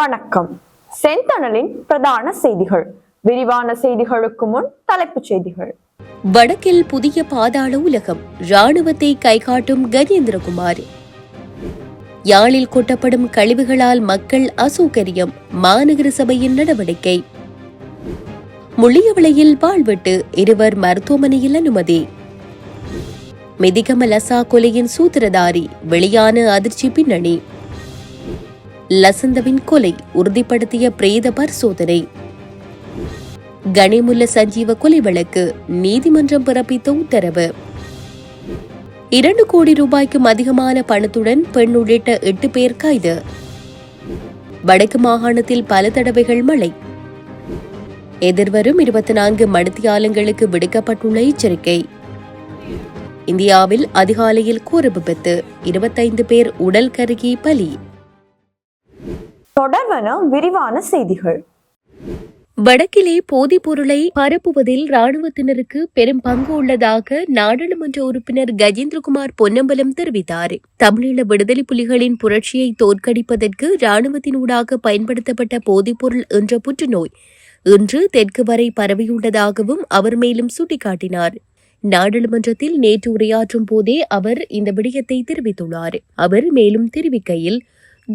வணக்கம். செந்தணலின் பிரதான செய்திகள். விரிவான செய்திகளுக்கு முன் தலைப்புச் செய்திகள். வடக்கில் புதிய பாதாள உலகம். ராணுவத்தை கைகாட்டும் கஜேந்திரகுமார். யாழில் கொட்டப்படும் கழிவுகளால் மக்கள் அசௌகரியம். மாநகர சபையின் நடவடிக்கை. முள்ளியவளையில் வாழ்விட்டு இருவர் மருத்துவமனையில் அனுமதி. மெதிகமலசா கொலையின் சூத்திரதாரி. வெளியான அதிர்ச்சி பின்னணி. லசந்தவின் கொலை உறுதிப்படுத்திய பிரேத பரிசோதனை கனிமுல்ல சஞ்சீவ கொலை வழக்கு நீதிமன்றம் பிறப்பித்த உத்தரவு. இரண்டு கோடி ரூபாய்க்கும் அதிகமான பணத்துடன் பெண் உள்ளிட்ட எட்டு பேர் கைது. வடக்கு மாகாணத்தில் பல தடவைகள் மழை. எதிர்வரும் இருபத்தி நான்கு மணித்தியாலங்களுக்கு விடுக்கப்பட்டுள்ள எச்சரிக்கை. இந்தியாவில் அதிகாலையில் கோர விபத்து இருபத்தைந்து பேர் உடல் கருகி பலி. தொடர்வன விரிவான செய்திகள். வடக்கிலே போதைப் பொருளை பரப்புவதில் ராணுவத்தினருக்கு பெரும் பங்கு உள்ளதாக நாடாளுமன்ற உறுப்பினர் கஜேந்திரகுமார் பொன்னம்பலம் தெரிவித்தார். தமிழீழ விடுதலை புலிகளின் புரட்சியை தோற்கடிப்பதற்கு ராணுவத்தினூடாக பயன்படுத்தப்பட்ட போதைப்பொருள் என்ற புற்றுநோய் இன்று தெற்கு வரை பரவியுள்ளதாகவும் அவர் மேலும் சுட்டிக்காட்டினார். நாடாளுமன்றத்தில் நேற்று உரையாற்றும் போதே அவர் இந்த விடயத்தை தெரிவித்துள்ளார். அவர் மேலும் தெரிவிக்கையில்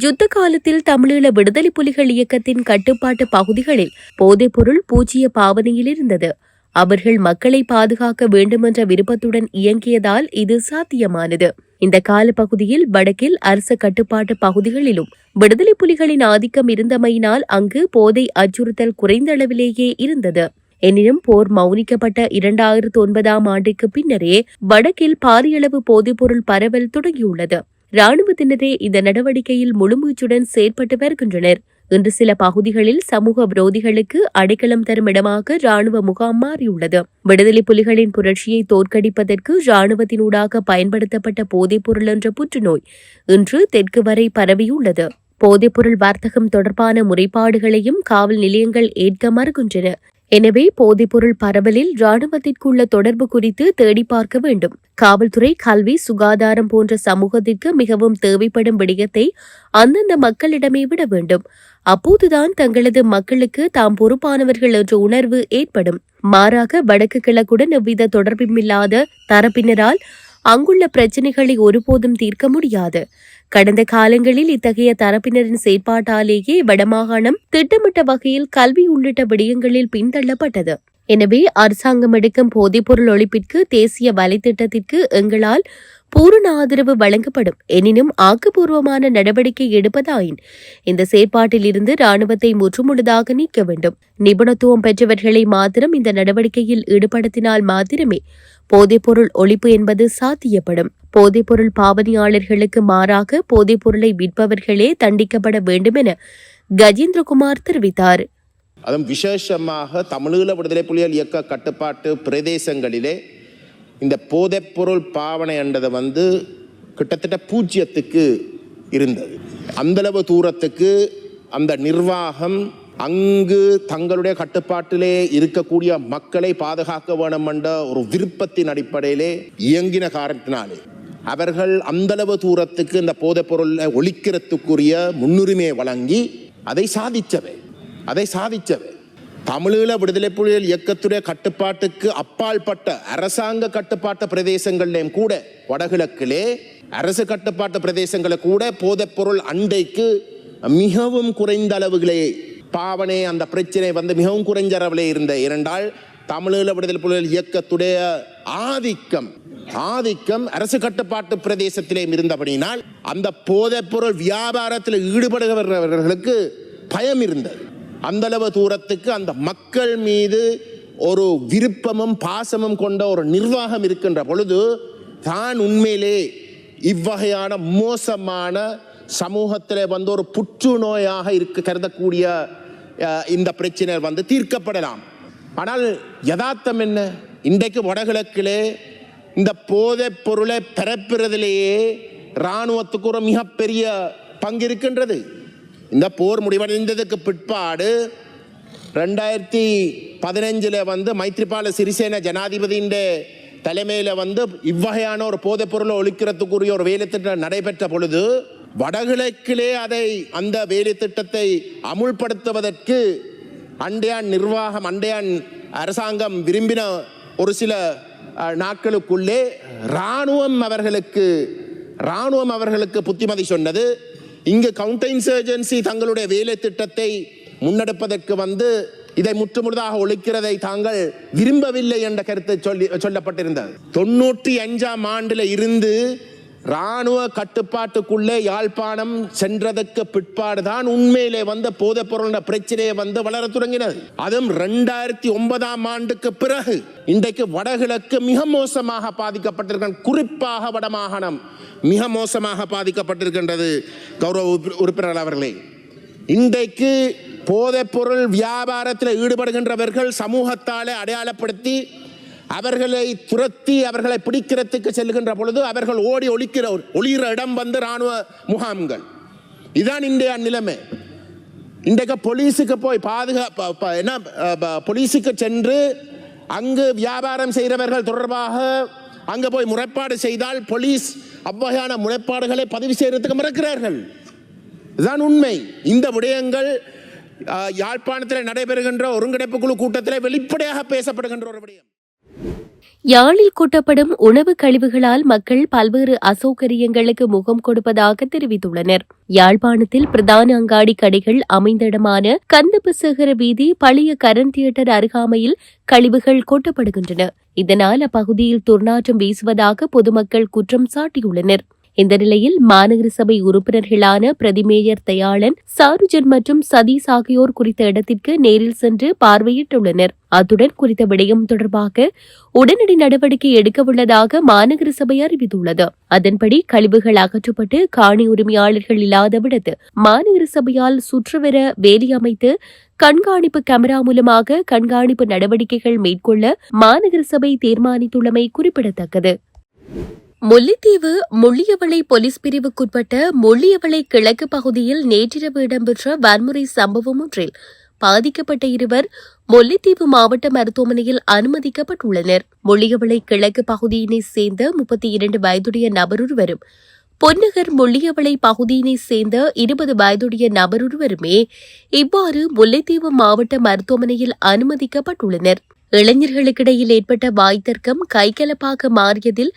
யுத்த காலத்தில் தமிழீழ விடுதலை புலிகள் இயக்கத்தின் கட்டுப்பாட்டு பகுதிகளில் போதைப்பொருள் பூஜ்ஜிய பாவனையில் இருந்தது. அவர்கள் மக்களை பாதுகாக்க வேண்டுமென்ற விருப்பத்துடன் இயங்கியதால் இது சாத்தியமானது. இந்த காலப்பகுதியில் வடக்கில் அரச கட்டுப்பாட்டு பகுதிகளிலும் விடுதலை புலிகளின் ஆதிக்கம் இருந்தமையினால் அங்கு போதை அச்சுறுத்தல் குறைந்த அளவிலேயே இருந்தது. எனினும் போர் மௌனிக்கப்பட்ட இரண்டாயிரத்து ஒன்பதாம் ஆண்டுக்கு பின்னரே வடக்கில் பாரியளவு போதைப்பொருள் பரவல் தொடங்கியுள்ளது. ராணுவத்தினரே இந்த நடவடிக்கையில் முழுமூச்சுடன் செயற்பட்டு வருகின்றனர். இன்று சில பகுதிகளில் சமூக விரோதிகளுக்கு அடைக்கலம் தரும் இடமாக ராணுவ முகாம் மாறியுள்ளது. விடுதலை புலிகளின் புரட்சியை தோற்கடிப்பதற்கு ராணுவத்தினூடாக பயன்படுத்தப்பட்ட போதைப்பொருள் என்ற புற்றுநோய் இன்று தெற்கு வரை பரவியுள்ளது. போதைப்பொருள் வர்த்தகம் தொடர்பான முறைப்பாடுகளையும் காவல் நிலையங்கள் ஏற்க மறுக்கின்றன. எனவே போதைப்பொருள் பரவலில் ராணுவத்திற்குள்ள தொடர்பு குறித்து தேடி பார்க்க வேண்டும். காவல்துறை கல்வி சுகாதாரம் போன்ற சமூகத்திற்கு மிகவும் தேவைப்படும் விடயத்தை அந்தந்த மக்களிடமே விட வேண்டும். அப்போதுதான் தங்களது மக்களுக்கு தாம் பொறுப்பானவர்கள் என்ற உணர்வு ஏற்படும். மாறாக வடக்கு கிழக்குடன் எவ்வித தொடர்புமில்லாத தரப்பினரால் அங்குள்ள பிரச்சினைகளை ஒருபோதும் தீர்க்க முடியாது. கடந்த காலங்களில் இத்தகைய தரப்பினரின் செயற்பாட்டாலேயே வடமாகாணம் திட்டமிட்ட வகையில் கல்வி உள்ளிட்ட விடயங்களில் பின்தள்ளப்பட்டது. எனவே அரசாங்கம் எடுக்கும் போதைப்பொருள் ஒழிப்பிற்கு தேசிய வலைத்திட்டத்திற்கு எங்களால் பூரண ஆதரவு வழங்கப்படும். எனினும் ஆக்கப்பூர்வமான நடவடிக்கை எடுப்பதாயின் இந்த செயற்பாட்டில் இருந்து ராணுவத்தை முற்றுமுழுதாக நீக்க வேண்டும். நிபுணத்துவம் பெற்றவர்களை மாத்திரம் இந்த நடவடிக்கையில் ஈடுபடுத்தினால் மாத்திரமே போதைப்பொருள் ஒழிப்பு என்பது சாத்தியப்படும். போதைப்பொருள் பாவனையாளர்களுக்கு மாறாக போதைப்பொருளை விற்பவர்களே தண்டிக்கப்பட வேண்டும் என கஜேந்திரகுமார் தெரிவித்தார். அதுவும் விசேஷமாக தமிழீழ விடுதலை புலிகள் இயக்க கட்டுப்பாட்டு பிரதேசங்களிலே இந்த போதைப்பொருள் பாவனை என்றதை வந்து கிட்டத்தட்ட பூஜ்ஜியத்துக்கு இருந்தது. அந்தளவு தூரத்துக்கு அந்த நிர்வாகம் அங்கு தங்களுடைய கட்டுப்பாட்டிலே இருக்கக்கூடிய மக்களை பாதுகாக்க வேணும் என்ற ஒரு விருப்பத்தின் அடிப்படையிலே இயங்கின காரணத்தினாலே. அவர்கள் அந்தளவு தூரத்துக்கு இந்த போதைப்பொருளை ஒழிக்கிறதுக்குரிய முன்னுரிமையை வழங்கி அதை சாதிச்சவை அதை சாதிச்சவை தமிழீழ விடுதலை புலிகள் இயக்கத்துடைய கட்டுப்பாட்டுக்கு அப்பாற்பட்ட அரசாங்க கட்டுப்பாட்டு பிரதேசங்கள்லேயும் கூட வடகிழக்கிலே அரசு கட்டுப்பாட்டு பிரதேசங்களை கூட போதைப்பொருள் அண்டைக்கு மிகவும் குறைந்த அளவுகளே பாவனை அந்த பிரச்சனை வந்து மிகவும் குறைஞ்ச அளவிலே இருந்த இரண்டால் தமிழீழ விடுதலை புலிகள் இயக்கத்துடைய ஆதிக்கம் ஆதிக்கம் அரசு கட்டுப்பாட்டு பிரதேசத்திலேயும் இருந்தபடியினால் அந்த போதைப்பொருள் வியாபாரத்தில் ஈடுபடுகிறவர்களுக்கு பயம் இருந்தது. அந்தளவு தூரத்துக்கு அந்த மக்கள் மீது ஒரு விருப்பமும் பாசமும் கொண்ட ஒரு நிர்வாகம் இருக்கின்ற பொழுது தான் உண்மையிலே இவ்வகையான மோசமான சமூகத்தில் வந்து ஒரு புற்றுநோயாக இருக்க கருதக்கூடிய இந்த பிரச்சனை வந்து தீர்க்கப்படலாம். ஆனால் யதார்த்தம் என்ன? இன்றைக்கு வடகிழக்கிலே இந்த போதைப் பொருளை பரப்புறதிலேயே இராணுவத்துக்கு ஒரு மிகப்பெரிய பங்கு இருக்கின்றது. இந்த போர் முடிவடைந்ததுக்கு பிற்பாடு ரெண்டாயிரத்தி பதினஞ்சில் வந்து மைத்ரிபால சிறிசேன ஜனாதிபதியின் தலைமையில் வந்து இவ்வகையான ஒரு போதைப் பொருளை ஒழிக்கிறதுக்குரிய ஒரு வேலைத்திட்டம் நடைபெற்ற பொழுது வடகிழக்கிலே அதை அந்த வேலை திட்டத்தை அமுல்படுத்துவதற்கு அண்டையான் நிர்வாகம் அண்டையான் அரசாங்கம் விரும்பின ஒரு சில நாட்களுக்குள்ளே இராணுவம் அவர்களுக்கு இராணுவம் அவர்களுக்கு புத்திமதி சொன்னது. இங்கு கவுண்டர் இன்சர்ஜென்சி தங்களுடைய வேலை திட்டத்தை முன்னெடுப்பதற்கு வந்து இதை முற்றுமுழுதாக ஒழிக்கிறதை தாங்கள் விரும்பவில்லை என்ற கருத்து சொல்லி சொல்லப்பட்டிருந்தது. தொண்ணூற்றி அஞ்சாம் ஆண்டில் இருந்து இராணுவ கட்டுப்பாட்டுக்குள்ளே யாழ்ப்பாணம் சென்றதற்கு பிற்பாடுதான் உண்மையிலே வந்த போதைப் பொருள பிரச்சனையை வந்து வளர தொடங்கினது. அதுவும் ரெண்டாயிரத்தி ஒன்பதாம் ஆண்டுக்கு பிறகு. இன்றைக்கு வடகிழக்கு மிக மோசமாக பாதிக்கப்பட்டிருக்க குறிப்பாக வடமாகாணம் மிக மோசமாக பாதிக்கப்பட்டிருக்கின்றது கௌரவ உறுப்பினர் அவர்களே. இன்றைக்கு போதைப் பொருள் வியாபாரத்தில் ஈடுபடுகின்றவர்கள் சமூகத்தாலே அடையாளப்படுத்தி அவர்களை துரத்தி அவர்களை பிடிக்கிறதுக்கு செல்கின்ற பொழுது அவர்கள் ஓடி ஒழிக்கிற ஒளிகிற இடம் வந்து இராணுவ முகாம்கள். இதுதான் இன்றைய நிலைமை. இன்றைக்கு போலீஸுக்கு போய் பாதுகாப்பு என்ன ப- போலீஸுக்கு சென்று அங்கு வியாபாரம் செய்கிறவர்கள் தொடர்பாக அங்கே போய் முறைப்பாடு செய்தால் போலீஸ் அவ்வகையான முறைப்பாடுகளை பதிவு செய்கிறதுக்கு மறக்கிறார்கள். இதுதான் உண்மை. இந்த விடயங்கள் யாழ்ப்பாணத்தில் நடைபெறுகின்ற ஒருங்கிணைப்பு குழு கூட்டத்தில் வெளிப்படையாக பேசப்படுகின்ற ஒரு விடயம். யாழில் கொட்டப்படும் உணவு கழிவுகளால் மக்கள் பல்வேறு அசௌகரியங்களுக்கு முகம் கொடுப்பதாக தெரிவித்துள்ளனர். யாழ்ப்பாணத்தில் பிரதான அங்காடி கடைகள் அமைந்த இடமான கந்தபசேகர வீதி பழைய கரண் தியேட்டர் அருகாமையில் கழிவுகள் கொட்டப்படுகின்றன. இதனால் அப்பகுதியில் துர்நாற்றம் வீசுவதாக பொதுமக்கள் குற்றம் சாட்டியுள்ளனர். இந்த நிலையில் மாநகர சபை உறுப்பினர்களான பிரதிமேயர் தயாளன் சாருஜன் மற்றும் சதீஷ் ஆகியோர் குறித்த இடத்திற்கு நேரில் சென்று பார்வையிட்டுள்ளனர். அத்துடன் குறித்த விடயம் தொடர்பாக உடனடி நடவடிக்கை எடுக்கவுள்ளதாக மாநகர சபை அறிவித்துள்ளது. அதன்படி கழிவுகள் அகற்றப்பட்டு காணி உரிமையாளர்கள் இல்லாதவிடத்து மாநகர சபையால் சுற்றுவர வேலி அமைத்து கண்காணிப்பு கேமரா மூலமாக கண்காணிப்பு நடவடிக்கைகள் மேற்கொள்ள மாநகர சபை தீர்மானித்துள்ளமை குறிப்பிடத்தக்கது. முல்லைத்தீவு முள்ளியவளை போலீஸ் பிரிவுக்குட்பட்ட முள்ளியவளை கிழக்கு பகுதியில் நேற்றிரவு இடம்பெற்ற வன்முறை சம்பவம் ஒன்றில் பாதிக்கப்பட்ட இருவர் முல்லைத்தீவு மாவட்ட மருத்துவமனையில் அனுமதிக்கப்பட்டுள்ளனர். முள்ளியவளை கிழக்கு பகுதியினைச் சேர்ந்த முப்பத்தி இரண்டு வயதுடைய நபரொருவரும் பொன்னகர் முள்ளியவளை பகுதியினைச் சேர்ந்த இருபது வயதுடைய நபரொருவருமே இவ்வாறு முல்லைத்தீவு மாவட்ட மருத்துவமனையில் அனுமதிக்கப்பட்டுள்ளனர். இளைஞர்களுக்கிடையில் ஏற்பட்ட வாய்த்தர்க்கம் கைகலப்பாக மாறியதில்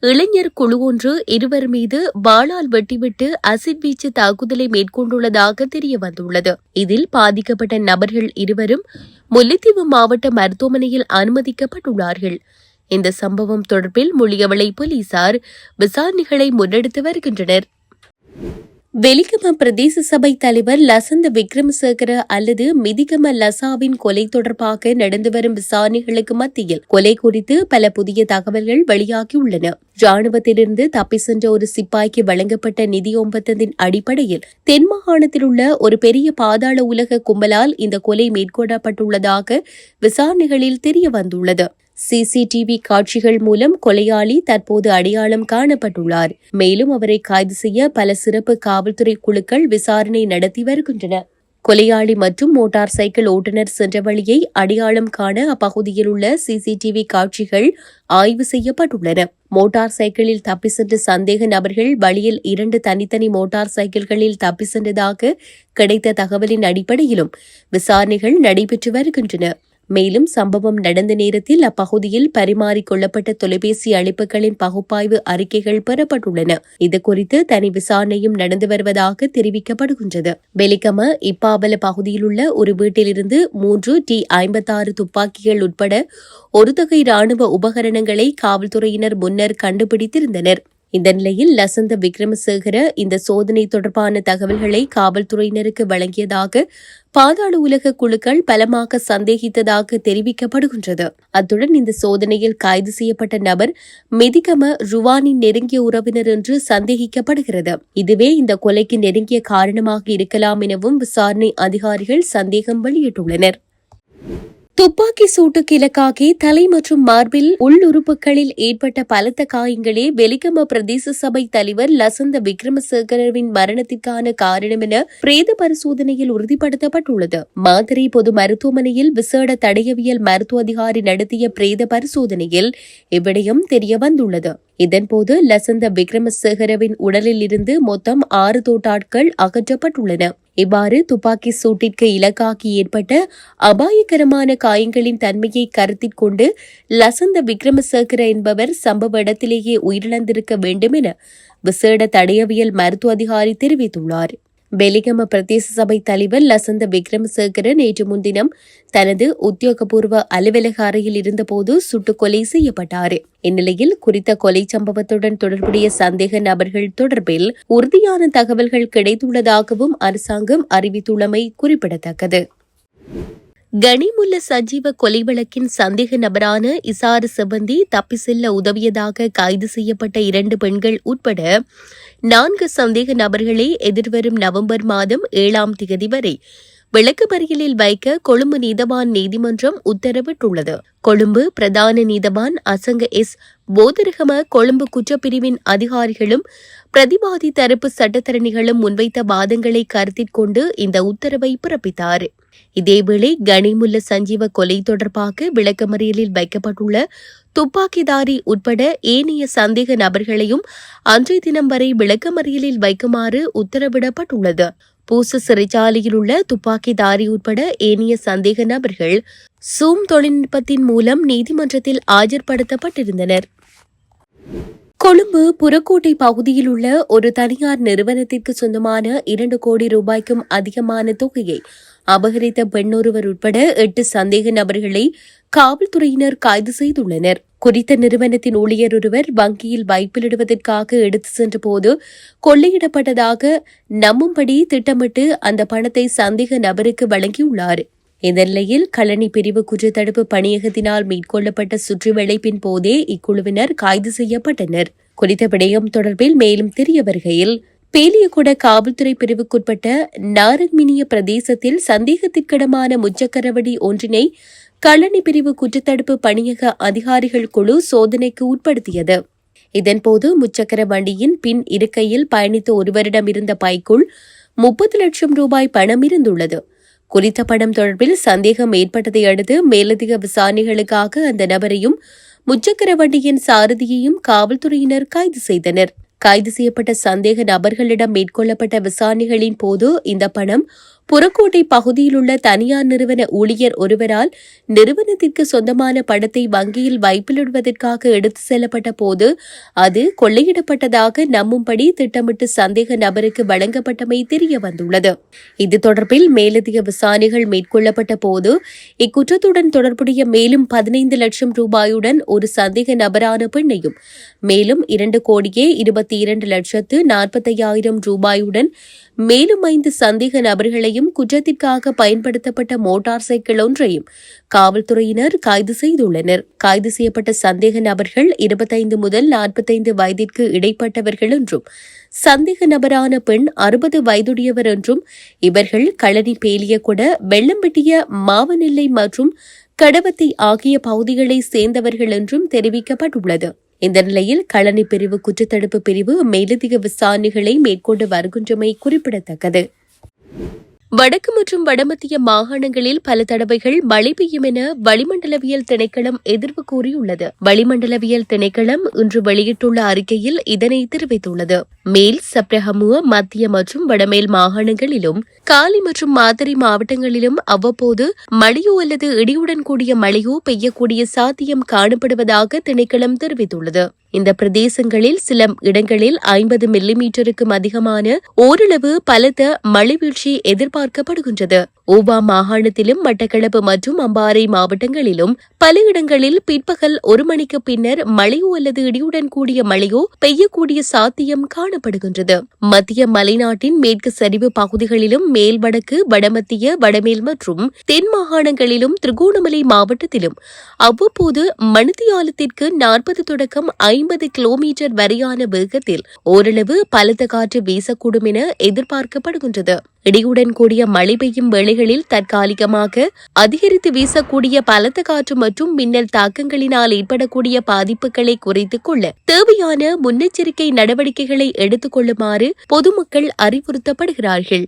இளைஞர் குழு ஒன்று இருவர் மீது வாளால் வெட்டிவிட்டு அசிட் வீச்சு தாக்குதலை மேற்கொண்டுள்ளதாக தெரிய வந்துள்ளது இதில் பாதிக்கப்பட்ட நபர்கள் இருவரும் முல்லைத்தீவு மாவட்ட மருத்துவமனையில் அனுமதிக்கப்பட்டுள்ளார்கள். இந்த சம்பவம் தொடர்பில் முள்ளியவளை போலீசார் விசாரணைகளை முன்னெடுத்து வருகின்றனர். வெலிகம பிரதேச சபை தலைவர் லசந்த விக்ரமசேகர அல்லது மிதிகம லசாவின் கொலை தொடர்பாக நடந்து வரும் விசாரணைகளுக்கு மத்தியில் கொலை குறித்து பல புதிய தகவல்கள் வெளியாகியுள்ளன. ராணுவத்திலிருந்து தப்பி சென்ற ஒரு சிப்பாய்க்கு வழங்கப்பட்ட நிதி ஒப்பந்தத்தின் அடிப்படையில் தென் மாகாணத்தில் உள்ள ஒரு பெரிய பாதாள உலக கும்பலால் இந்த கொலை மேற்கொள்ளப்பட்டுள்ளதாக விசாரணைகளில் தெரிய வந்துள்ளது சிசிடிவி காட்சிகள் மூலம் கொலையாளி தற்போது அடையாளம் காணப்பட்டுள்ளார். மேலும் அவரை கைது செய்ய பல சிறப்பு காவல்துறை குழுக்கள் விசாரணை நடத்தி வருகின்றன. கொலையாளி மற்றும் மோட்டார் சைக்கிள் ஓட்டுநர் சென்ற வழியை அடையாளம் காண அப்பகுதியில் உள்ள சிசிடிவி காட்சிகள் ஆய்வு செய்யப்பட்டுள்ளன. மோட்டார் சைக்கிளில் தப்பி சென்ற சந்தேக நபர்கள் வழியில் இரண்டு தனித்தனி மோட்டார் சைக்கிள்களில் தப்பி சென்றதாக கிடைத்த தகவலின் அடிப்படையிலும் விசாரணைகள் நடைபெற்று வருகின்றன. மேலும் சம்பவம் நடந்த நேரத்தில் அப்பகுதியில் பரிமாறிக்கொள்ளப்பட்ட தொலைபேசி அழைப்புகளின் பகுப்பாய்வு அறிக்கைகள் பெறப்பட்டுள்ளன. இது குறித்து தனி விசாரணையும் நடந்து வருவதாக தெரிவிக்கப்படுகின்றது. வெலிகம இப்பாவல பகுதியில் உள்ள ஒரு வீட்டிலிருந்து மூன்று டி ஐம்பத்தாறு துப்பாக்கிகள் உட்பட ஒரு தொகை ராணுவ உபகரணங்களை காவல்துறையினர் முன்னர் கண்டுபிடித்திருந்தனர். இந்த நிலையில் லசந்த விக்ரமசேகர இந்த சோதனை தொடர்பான தகவல்களை காவல்துறையினருக்கு வழங்கியதாக பாதாள உலக குழுக்கள் பலமாக சந்தேகித்ததாக தெரிவிக்கப்படுகின்றது. அத்துடன் இந்த சோதனையில் கைது செய்யப்பட்ட நபர் மெதிகம ருவானின் நெருங்கிய உறவினர் என்று சந்தேகிக்கப்படுகிறது. இதுவே இந்த கொலைக்கு நெருங்கிய காரணமாக இருக்கலாம் எனவும் விசாரணை அதிகாரிகள் சந்தேகம் வெளியிட்டுள்ளனர். துப்பாக்கி சூட்டுக்கு இலக்காகி தலை மற்றும் மார்பில் உள்ளுறுப்புகளில் ஏற்பட்ட பலத்த காயங்களே வெலிகம பிரதேச சபை தலைவர் லசந்த விக்ரமசேகரவின் மரணத்திற்கான காரணம் என பிரேத பரிசோதனையில் உறுதிப்படுத்தப்பட்டுள்ளது. மாதிரி பொது மருத்துவமனையில் விசேட தடயவியல் மருத்துவ அதிகாரி நடத்திய பிரேத பரிசோதனையில் இவ்விடயம் தெரியவந்துள்ளது. இதன்போது லசந்த விக்ரமசேகரவின் உடலில் இருந்து மொத்தம் ஆறு தோட்டாட்கள் அகற்றப்பட்டுள்ளன. இவ்வாறு துப்பாக்கி சூட்டிற்கு இலக்காகி ஏற்பட்ட அபாயகரமான காயங்களின் தன்மையை கருத்தில் கொண்டு லசந்த விக்ரமசேகர என்பவர் சம்பவ இடத்திலேயே உயிரிழந்திருக்க வேண்டும் என விசேட தடயவியல் மருத்துவ அதிகாரி தெரிவித்துள்ளார். பெலிகம பிரதேச சபை தலைவர் லசந்த விக்ரமசேகர நேற்று முன்தினம் தனது உத்தியோகபூர்வ அலுவலக அறையில் இருந்தபோது சுட்டுக் கொலை செய்யப்பட்டார். இந்நிலையில் குறித்த கொலை சம்பவத்துடன் தொடர்புடைய சந்தேக நபர்கள் தொடர்பில் உறுதியான தகவல்கள் கிடைத்துள்ளதாகவும் அரசாங்கம் அறிவித்துள்ளமை குறிப்பிடத்தக்கது. கனிமுல்ல சஜீவ கொலை வழக்கின் சந்தேக நபரான இசாறு செவந்தி தப்பி செல்ல உதவியதாக கைது செய்யப்பட்ட இரண்டு பெண்கள் உட்பட நான்கு சந்தேக நபர்களை எதிர்வரும் நவம்பர் மாதம் ஏழாம் தேதி வரை விளக்குமறியலில் வைக்க கொழும்பு நீதவான் நீதிமன்றம் உத்தரவிட்டுள்ளது. கொழும்பு பிரதான நீதவான் அசங்க எஸ். போதரகம கொழும்பு குற்றப்பிரிவின் அதிகாரிகளும் பிரதிவாதி தரப்பு சட்டத்தரணிகளும் முன்வைத்த வாதங்களை கருத்தில் கொண்டு இந்த உத்தரவை பிறப்பித்தார். இதேவேளை கனிமுல்ல சஞ்சீவ கொலை தொடர்பாக விளக்கமறியலில் வைக்கப்பட்டுள்ள துப்பாக்கிதாரி உட்பட ஏனைய சந்தேக நபர்களையும் அன்றைய தினம் வரை விளக்கமறியலில் வைக்குமாறு உத்தரவிடப்பட்டுள்ளது. பூச சிறைச்சாலையில் உள்ள துப்பாக்கிதாரி உட்பட ஏனைய சந்தேக நபர்கள் சூம் தொழில்நுட்பத்தின் மூலம் நீதிமன்றத்தில் ஆஜர்படுத்தப்பட்டிருந்தனர். கொழும்பு புறக்கோட்டை பகுதியில் உள்ள ஒரு தனியார் நிறுவனத்திற்கு சொந்தமான இரண்டு கோடி ரூபாய்க்கும் அதிகமான தொகையை அபகரித்த பெண்ணொருவர் உட்பட எட்டு சந்தேக நபர்களை காவல்துறையினர் கைது செய்துள்ளனர். குறித்த நிறுவனத்தின் ஊழியர் ஒருவர் வங்கியில் வைப்பிலிடுவதற்காக எடுத்து சென்றபோது கொள்ளையிடப்பட்டதாக நம்பும்படி திட்டமிட்டு அந்த பணத்தை சந்தேக நபருக்கு வழங்கியுள்ளார். இந்த நிலையில் களனி பிரிவு குற்றத்தடுப்பு பணியகத்தினால் மேற்கொள்ளப்பட்ட சுற்றிவளைப்பின் போதே இக்குழுவினர் கைது செய்யப்பட்டனர். குறித்த விடயம் தொடர்பில் மேலும் தெரிய வருகையில் பேலியகுட காவல்துறை பிரிவுக்குட்பட்ட நாரங்மினிய பிரதேசத்தில் சந்தேகத்திற்கிடமான முச்சக்கரவடி ஒன்றினை கல்லணி பிரிவு குற்றத்தடுப்பு பணியக அதிகாரிகள் குழு சோதனைக்கு உட்படுத்தியது. இதன்போது முச்சக்கர வண்டியின் பின் இருக்கையில் பயணித்த ஒருவரிடம் இருந்த பைக்குள் முப்பது லட்சம் ரூபாய் பணம் இருந்துள்ளது. குறித்த பணம் தொடர்பில் சந்தேகம் ஏற்பட்டதை அடுத்து மேலதிக விசாரணைகளுக்காக அந்த நபரையும் முச்சக்கர வண்டியின் சாரதியையும் காவல்துறையினர் கைது செய்தனர். கைது செய்யப்பட்ட சந்தேக நபர்களிடம் மேற்கொள்ளப்பட்ட விசாரணைகளின் போது இந்த பணம் புறக்கோட்டை பகுதியில் உள்ள தனியார் நிறுவன ஊழியர் ஒருவரால் நிறுவனத்திற்கு சொந்தமான படத்தை வங்கியில் வைப்பிலிடுவதற்காக எடுத்து செல்லப்பட்ட போது அது கொள்ளையிடப்பட்டதாக நம்பும்படி திட்டமிட்டு சந்தேக நபருக்கு வழங்கப்பட்டமை தெரிய வந்துள்ளது. இது தொடர்பில் மேலதிக விசாரணைகள் மேற்கொள்ளப்பட்ட போது இக்குற்றத்துடன் தொடர்புடைய மேலும் பதினைந்து லட்சம் ரூபாயுடன் ஒரு சந்தேக நபரான பெண்ணையும் மேலும் இரண்டு கோடியே இருபத்தி இரண்டு லட்சத்து நாற்பத்தையாயிரம் ரூபாயுடன் மேலும் ஐந்து சந்தேக நபர்களையும் குற்றத்திற்காக பயன்படுத்தப்பட்ட மோட்டார் சைக்கிள் ஒன்றையும் காவல்துறையினர் கைது செய்துள்ளனர். கைது செய்யப்பட்ட சந்தேக நபர்கள் இருபத்தைந்து முதல் நாற்பத்தைந்து வயதிற்கு இடைப்பட்டவர்கள் என்றும் சந்தேக நபரான பெண் அறுபது வயதுடையவர் என்றும் இவர்கள் களனி பேலியகுட வெள்ளம்பட்டிய மாவனெல்லை மற்றும் கடவத்தை ஆகிய பகுதிகளை சேர்ந்தவர்கள் என்றும் தெரிவிக்கப்பட்டுள்ளது. இந்த நிலையில் களனி பிரிவு குற்றத்தடுப்பு பிரிவு மேலதிக விசாரணைகளை மேற்கொண்டு வருகின்றமை குறிப்பிடத்தக்கது. வடக்கு மற்றும் வடமத்திய மாகாணங்களில் பல தடவைகள் மழை பெய்யும் என வளிமண்டலவியல் திணைக்களம் எதிர்வு கூறியுள்ளது. வளிமண்டலவியல் திணைக்களம் இன்று வெளியிட்டுள்ள அறிக்கையில் இதனை தெரிவித்துள்ளது. மேல் சப்ரஹமுவ மத்திய மற்றும் வடமேல் மாகாணங்களிலும் காலி மற்றும் மாதிரி மாவட்டங்களிலும் அவ்வப்போது மழையோ அல்லது இடியுடன் கூடிய மழையோ பெய்யக்கூடிய சாத்தியம் காணப்படுவதாக திணைக்களம் தெரிவித்துள்ளது. இந்த பிரதேசங்களில் சில இடங்களில் ஐம்பது மில்லிமீட்டருக்கும் அதிகமான ஓரளவு பலத்த மழை வீழ்ச்சி எதிர்பார்க்கப்படுகின்றது. ஓபா மாகாணத்திலும் மட்டக்களப்பு மற்றும் அம்பாறை மாவட்டங்களிலும் பல இடங்களில் பிற்பகல் ஒரு மணிக்கு பின்னர் மழையோ அல்லது இடியுடன் கூடிய மழையோ பெய்யக்கூடிய சாத்தியம் காணப்படுகின்றது. மத்திய மலைநாட்டின் மேற்கு சரிவு பகுதிகளிலும் மேல் வடக்கு வடமத்திய வடமேல் மற்றும் தென் மாகாணங்களிலும் திருகோணமலை மாவட்டத்திலும் அவ்வப்போது மணித்தியாலத்திற்கு நாற்பது தொடக்கம் ஐம்பது கிலோமீட்டர் வரையான வேகத்தில் ஓரளவு பலத்த காற்று வீசக்கூடும் என எதிர்பார்க்கப்படுகின்றது. இடியுடன் கூடிய மழை பெய்யும் வேளைகளில் தற்காலிகமாக அதிகரித்து வீசக்கூடிய பலத்த காற்று மற்றும் மின்னல் தாக்கங்களினால் ஏற்படக்கூடிய பாதிப்புகளை குறைத்துக் கொள்ள தேவையான முன்னெச்சரிக்கை நடவடிக்கைகளை எடுத்துக் கொள்ளுமாறு பொதுமக்கள் அறிவுறுத்தப்படுகிறார்கள்.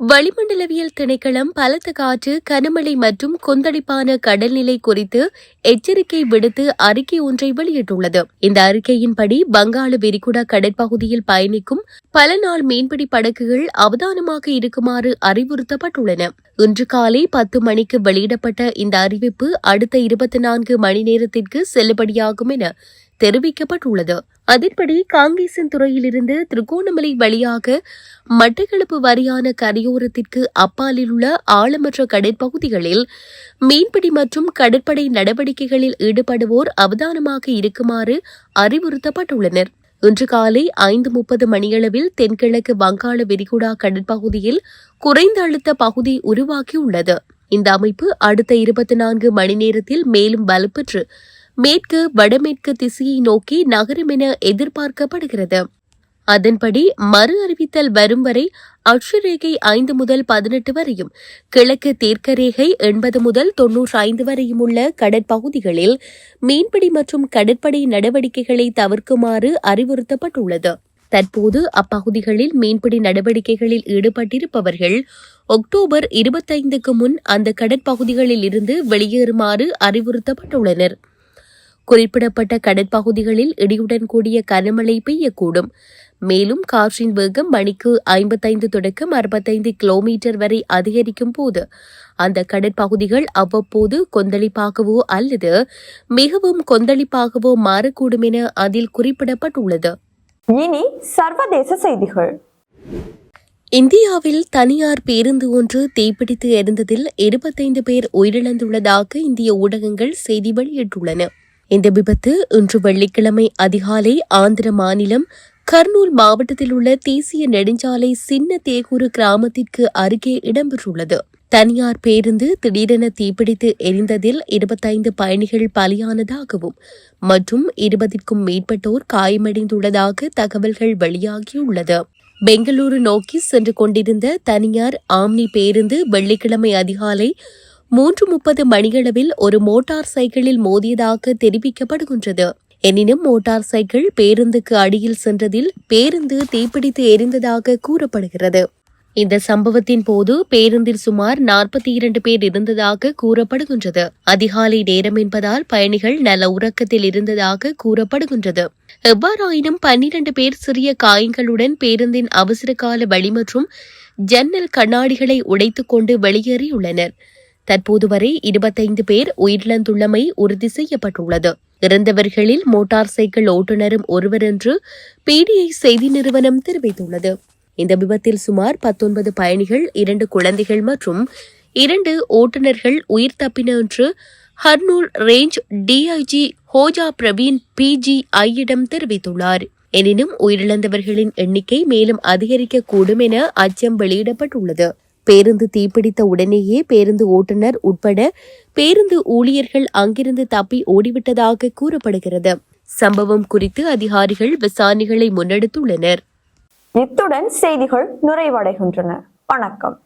வளிமண்டலவியல் திணைக்களம் பலத்த காற்று கனமழை மற்றும் கொந்தளிப்பான கடல்நிலை குறித்து எச்சரிக்கை விடுத்து அறிக்கை ஒன்றை வெளியிட்டுள்ளது. இந்த அறிக்கையின்படி வங்காள விரிகுடா கடற்பகுதியில் பயணிக்கும் பல நாள் மீன்பிடி படகுகள் அவதானமாக இருக்குமாறு அறிவுறுத்தப்பட்டுள்ளன. இன்று காலை பத்து மணிக்கு வெளியிடப்பட்ட இந்த அறிவிப்பு அடுத்த இருபத்தி நான்கு மணி நேரத்திற்கு செல்லுபடியாகும் என தெரிவிக்கப்பட்டுள்ளது. அதன்படி காங்கேசன் துறையிலிருந்து திருகோணமலை வழியாக மட்டக்களப்பு வரியான கரையோரத்திற்கு அப்பாலில் உள்ள ஆழமற்ற கடற்பகுதிகளில் மீன்பிடி மற்றும் கடற்படை நடவடிக்கைகளில் ஈடுபடுவோர் அவதானமாக இருக்குமாறு அறிவுறுத்தப்பட்டுள்ளனர். இன்று காலை ஐந்து முப்பது மணியளவில் தென்கிழக்கு வங்காள விரிகுடா கடற்பகுதியில் குறைந்த அழுத்த பகுதி உருவாகியுள்ளது. இந்த அமைப்பு அடுத்த இருபத்தி நான்கு மணி நேரத்தில் மேலும் வலுப்பெற்று மேற்கு வடமேற்கு திசையை நோக்கி நகரும் என எதிர்பார்க்கப்படுகிறது. அதன்படி மறு அறிவித்தல் வரும் வரை அட்சரேகை ஐந்து முதல் பதினெட்டு வரையும் கிழக்கு தீர்க்கரேகை எண்பது முதல் தொன்னூற்றி ஐந்து வரையும் உள்ள கடற்பகுதிகளில் மீன்பிடி மற்றும் கடற்படை நடவடிக்கைகளை தவிர்க்குமாறு அறிவுறுத்தப்பட்டுள்ளது. தற்போது அப்பகுதிகளில் மீன்பிடி நடவடிக்கைகளில் ஈடுபட்டிருப்பவர்கள் அக்டோபர் இருபத்தைந்துக்கு முன் அந்த கடற்பகுதிகளில் இருந்து வெளியேறுமாறு அறிவுறுத்தப்பட்டுள்ளனர். குறிப்பிடப்பட்ட கடற்பகுதிகளில் இடியுடன் கூடிய கனமழை பெய்யக்கூடும். மேலும் காற்றின் வேகம் மணிக்கு ஐம்பத்தைந்து தொடக்கம் அறுபத்தைந்து கிலோமீட்டர் வரை அதிகரிக்கும் போது அந்த கடற்பகுதிகள் அவ்வப்போது கொந்தளிப்பாகவோ அல்லது மிகவும் கொந்தளிப்பாகவோ மாறக்கூடும் என அதில் குறிப்பிடப்பட்டுள்ளது. இனி சர்வதேச செய்திகள். இந்தியாவில் தனியார் பேருந்து ஒன்று தீப்பிடித்து எரிந்ததில் இருபத்தைந்து பேர் உயிரிழந்துள்ளதாக இந்திய ஊடகங்கள் செய்தி வெளியிட்டுள்ளன. இந்த விபத்து இன்று வெள்ளிக்கிழமை அதிகாலை ஆந்திர மாநிலம் கர்னூல் மாவட்டத்தில் உள்ள தேசிய நெடுஞ்சாலை சின்ன தேகூரு கிராமத்திற்கு அருகே இடம்பெற்றுள்ளது. தனியார் பேருந்து திடீரென தீப்பிடித்து எரிந்ததில் இருபத்தைந்து பயணிகள் பலியானதாகவும் மற்றும் இருபதிற்கும் மேற்பட்டோர் காயமடைந்துள்ளதாக தகவல்கள் வெளியாகியுள்ளது. பெங்களூரு நோக்கி சென்று கொண்டிருந்த தனியார் ஆம்னி பேருந்து வெள்ளிக்கிழமை அதிகாலை மூன்று முப்பது மணியளவில் ஒரு மோட்டார் சைக்கிளில் மோதியதாக தெரிவிக்கப்படுகின்றது. எனினும் மோட்டார் சைக்கிள் பேருந்துக்கு அடியில் சென்றதில் பேருந்து தீப்பிடித்து எரிந்ததாக கூறப்படுகிறது. இந்த சம்பவத்தின் போது பேருந்தில் சுமார் நாற்பத்தி இரண்டு பேர் இருந்ததாக கூறப்படுகின்றது. அதிகாலை நேரம் என்பதால் பயணிகள் நல உறக்கத்தில் இருந்ததாக கூறப்படுகின்றது. எவ்வாறாயினும் பன்னிரண்டு பேர் சிறிய காயங்களுடன் பேருந்தின் அவசர கால வழி மற்றும் ஜன்னல் கண்ணாடிகளை உடைத்துக் கொண்டு வெளியேறியுள்ளனர். தற்போது வரை இருபத்தைந்து பேர் உயிரிழந்துள்ளமை உறுதி செய்யப்பட்டுள்ளது. இறந்தவர்களில் மோட்டார் சைக்கிள் ஓட்டுநரும் ஒருவர் என்று பிடிஐ செய்தி நிறுவனம் தெரிவித்துள்ளது. இந்த விபத்தில் சுமார் பத்தொன்பது பயணிகள் இரண்டு குழந்தைகள் மற்றும் இரண்டு ஓட்டுநர்கள் உயிர் தப்பின என்று ஹர்னூல் ரேஞ்ச் டிஐஜி ஹோஜா பிரவீன் பிஜிஐயிடம் தெரிவித்துள்ளார். எனினும் உயிரிழந்தவர்களின் எண்ணிக்கை மேலும் அதிகரிக்கக்கூடும் என அச்சம் வெளியிடப்பட்டுள்ளது. பேருந்து தீப்பிடித்த உடனேயே பேருந்து ஓட்டுநர் உட்பட பேருந்து ஊழியர்கள் அங்கிருந்து தப்பி ஓடிவிட்டதாக கூறப்படுகிறது. சம்பவம் குறித்து அதிகாரிகள் விசாரணைகளை முன்னெடுத்துள்ளனர். இத்துடன் செய்திகள் நிறைவடைகின்றன. வணக்கம்.